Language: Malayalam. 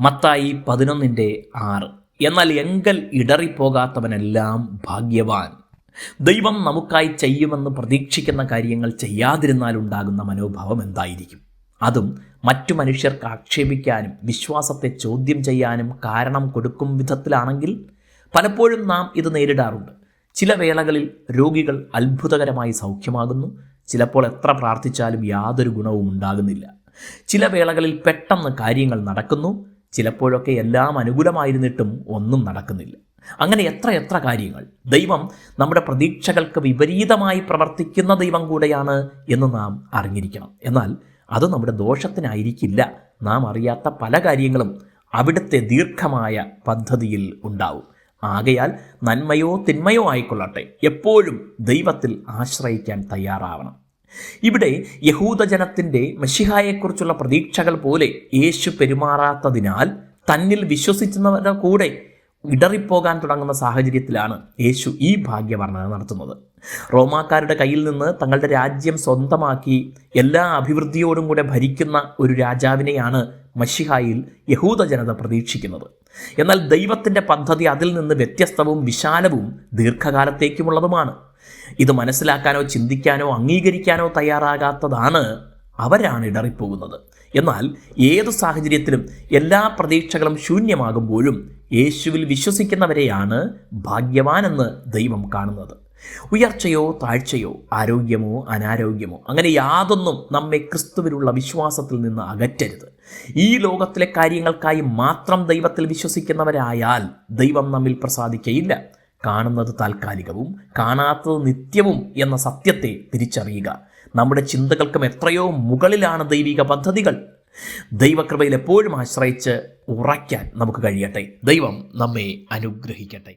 മത്തായി പതിനൊന്നിന്റെ ആറ്. എന്നാൽ എങ്കൽ ഇടറിപ്പോകാത്തവനെല്ലാം ഭാഗ്യവാൻ. ദൈവം നമുക്കായി ചെയ്യുമെന്ന് പ്രതീക്ഷിക്കുന്ന കാര്യങ്ങൾ ചെയ്യാതിരുന്നാൽ ഉണ്ടാകുന്ന മനോഭാവം എന്തായിരിക്കും? അതും മറ്റു മനുഷ്യർക്ക് ആക്ഷേപിക്കാനും വിശ്വാസത്തെ ചോദ്യം ചെയ്യാനും കാരണം കൊടുക്കും വിധത്തിലാണെങ്കിൽ പലപ്പോഴും നാം ഇത് നേരിടാറുണ്ട്. ചില വേളകളിൽ രോഗികൾ അത്ഭുതകരമായി സൗഖ്യമാകുന്നു. ചിലപ്പോൾ എത്ര പ്രാർത്ഥിച്ചാലും യാതൊരു ഗുണവും ഉണ്ടാകുന്നില്ല. ചില വേളകളിൽ പെട്ടെന്ന് കാര്യങ്ങൾ നടക്കുന്നു. ചിലപ്പോഴൊക്കെ എല്ലാം അനുകൂലമായിരുന്നിട്ടും ഒന്നും നടക്കുന്നില്ല. അങ്ങനെ എത്ര എത്ര കാര്യങ്ങൾ. ദൈവം നമ്മുടെ പ്രതീക്ഷകൾക്ക് വിപരീതമായി പ്രവർത്തിക്കുന്ന ദൈവം കൂടെയാണ് എന്ന് നാം അറിഞ്ഞിരിക്കണം. എന്നാൽ അത് നമ്മുടെ ദോഷത്തിനായിരിക്കില്ല. നാം അറിയാത്ത പല കാര്യങ്ങളും അവിടുത്തെ ദീർഘമായ പദ്ധതിയിൽ ഉണ്ടാവും. ആകയാൽ നന്മയോ തിന്മയോ ആയിക്കൊള്ളട്ടെ. എപ്പോഴും ദൈവത്തിൽ ആശ്രയിക്കാൻ തയ്യാറാവണം. ഇവിടെ യഹൂദജനത്തിന്റെ മഷിഹായെക്കുറിച്ചുള്ള പ്രതീക്ഷകൾ പോലെ യേശു പെരുമാറാത്തതിനാൽ തന്നിൽ വിശ്വസിക്കുന്നവരുടെ കൂടെ ഇടറിപ്പോകാൻ തുടങ്ങുന്ന സാഹചര്യത്തിലാണ് യേശു ഈ ഭാഗ്യവർണന നടത്തുന്നത്. റോമാക്കാരുടെ കയ്യിൽ നിന്ന് തങ്ങളുടെ രാജ്യം സ്വന്തമാക്കി എല്ലാ അഭിവൃദ്ധിയോടും കൂടെ ഭരിക്കുന്ന ഒരു രാജാവിനെയാണ് മഷിഹായിൽ യഹൂദ ജനത പ്രതീക്ഷിക്കുന്നത്. എന്നാൽ ദൈവത്തിന്റെ പദ്ധതി അതിൽ നിന്ന് വ്യത്യസ്തവും വിശാലവും ദീർഘകാലത്തേക്കുമുള്ളതുമാണ്. ഇത് മനസ്സിലാക്കാനോ ചിന്തിക്കാനോ അംഗീകരിക്കാനോ തയ്യാറാകാത്തതാണ് അവരാണ് ഇടറിപ്പോകുന്നത്. എന്നാൽ ഏത് സാഹചര്യത്തിലും എല്ലാ പ്രതീക്ഷകളും ശൂന്യമാകുമ്പോഴും യേശുവിൽ വിശ്വസിക്കുന്നവരെയാണ് ഭാഗ്യവാനെന്ന് ദൈവം കാണുന്നത്. ഉയർച്ചയോ താഴ്ചയോ ആരോഗ്യമോ അനാരോഗ്യമോ അങ്ങനെ യാതൊന്നും നമ്മെ ക്രിസ്തുവിലുള്ള വിശ്വാസത്തിൽ നിന്ന് അകറ്റരുത്. ഈ ലോകത്തിലെ കാര്യങ്ങൾക്കായി മാത്രം ദൈവത്തിൽ വിശ്വസിക്കുന്നവരായാൽ ദൈവം നമ്മിൽ പ്രസാദിക്കയില്ല. കാണുന്നത് താൽക്കാലികവും കാണാത്തത് നിത്യവും എന്ന സത്യത്തെ തിരിച്ചറിയുക. നമ്മുടെ ചിന്തകൾക്കും എത്രയോ മുകളിലാണ് ദൈവിക പദ്ധതികൾ. ദൈവകൃപയിൽ എപ്പോഴും ആശ്രയിച്ച് ഉറയ്ക്കാൻ നമുക്ക് കഴിയട്ടെ. ദൈവം നമ്മെ അനുഗ്രഹിക്കട്ടെ.